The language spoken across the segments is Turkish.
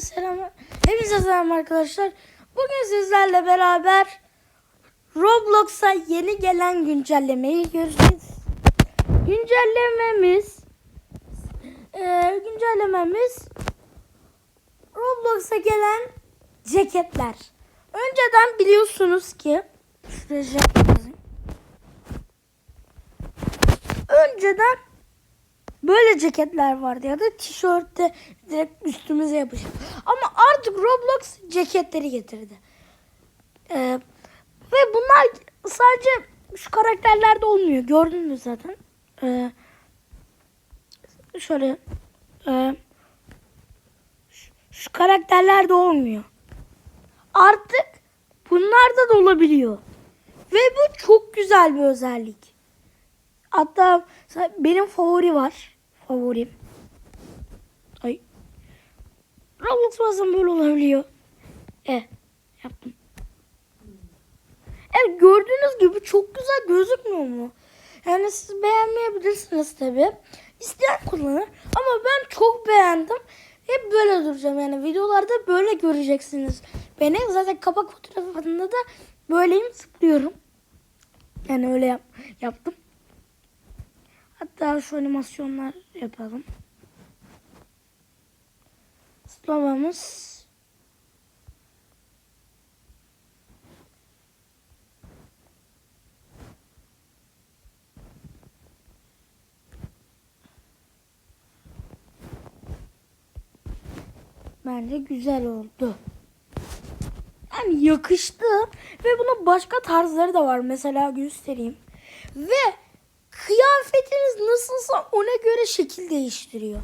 Selam. Hepinize selam arkadaşlar. Bugün sizlerle beraber Roblox'a yeni gelen güncellemeyi göreceğiz. Güncellememiz eee, güncellememiz Roblox'a gelen ceketler. Önceden biliyorsunuz ki şuraya yazayım. Önceden böyle ceketler vardı ya da tişörtte direkt üstümüze yapışır. Ama artık Roblox ceketleri getirdi. Ee, ve bunlar sadece şu karakterlerde olmuyor. Gördünüz zaten. Ee, şöyle e, şu, şu karakterlerde olmuyor. Artık bunlarda da olabiliyor. Ve bu çok güzel bir özellik. Hatta benim favori var. Favorim. Ay. Roblox bazen böyle olabiliyor. E yaptım. Evet gördüğünüz gibi çok güzel gözükmüyor mu? Yani siz beğenmeyebilirsiniz tabi. İsteyen kullanır. Ama ben çok beğendim. Hep böyle duracağım yani videolarda böyle göreceksiniz. Beni zaten kapak fotoğrafında da böyleyim zıplıyorum. Yani öyle yap yaptım. Hatta şu animasyonlar yapalım. Slovamız Bence güzel oldu. Yani yakıştı ve bunun başka tarzları da var. Mesela göstereyim. Ve kıyafetiniz nasılsa ona göre şekil değiştiriyor.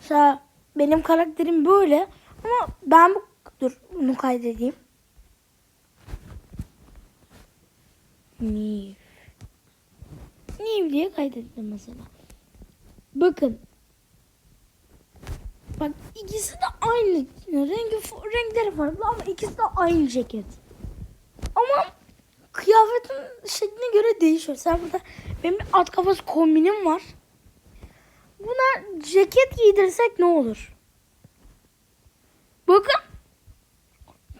Mesela benim karakterim böyle ama ben bu dur bunu kaydedeyim. Niv. Niv diye kaydettim mesela. Bakın. Bak ikisi de aynı. Rengi renkleri farklı ama ikisi de aynı ceket. Ama kıyafetin şekline göre değişiyor. Sen burada benim at kafası kombinim var. Buna ceket giydirsek ne olur? Bakın.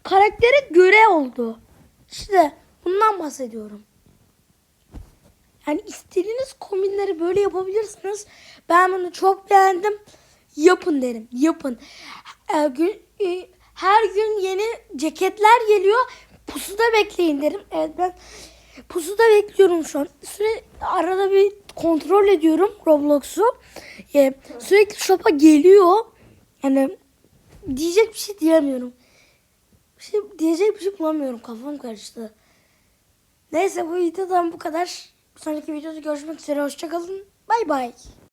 Karaktere göre oldu. İşte bundan bahsediyorum. Yani istediğiniz kombinleri böyle yapabilirsiniz. Ben bunu çok beğendim. Yapın derim. Yapın. Ee, gün, e, her gün yeni ceketler geliyor. Pusuda bekleyin derim. Evet ben pusuda bekliyorum şu an. Sürekli arada bir kontrol ediyorum Roblox'u. Ee, sürekli shop'a geliyor. Yani diyecek bir şey diyemiyorum. Bir şey, diyecek bir şey bulamıyorum. Kafam karıştı. Neyse bu videodan bu kadar. Sonraki videoda görüşmek üzere. Hoşçakalın. Bay bay.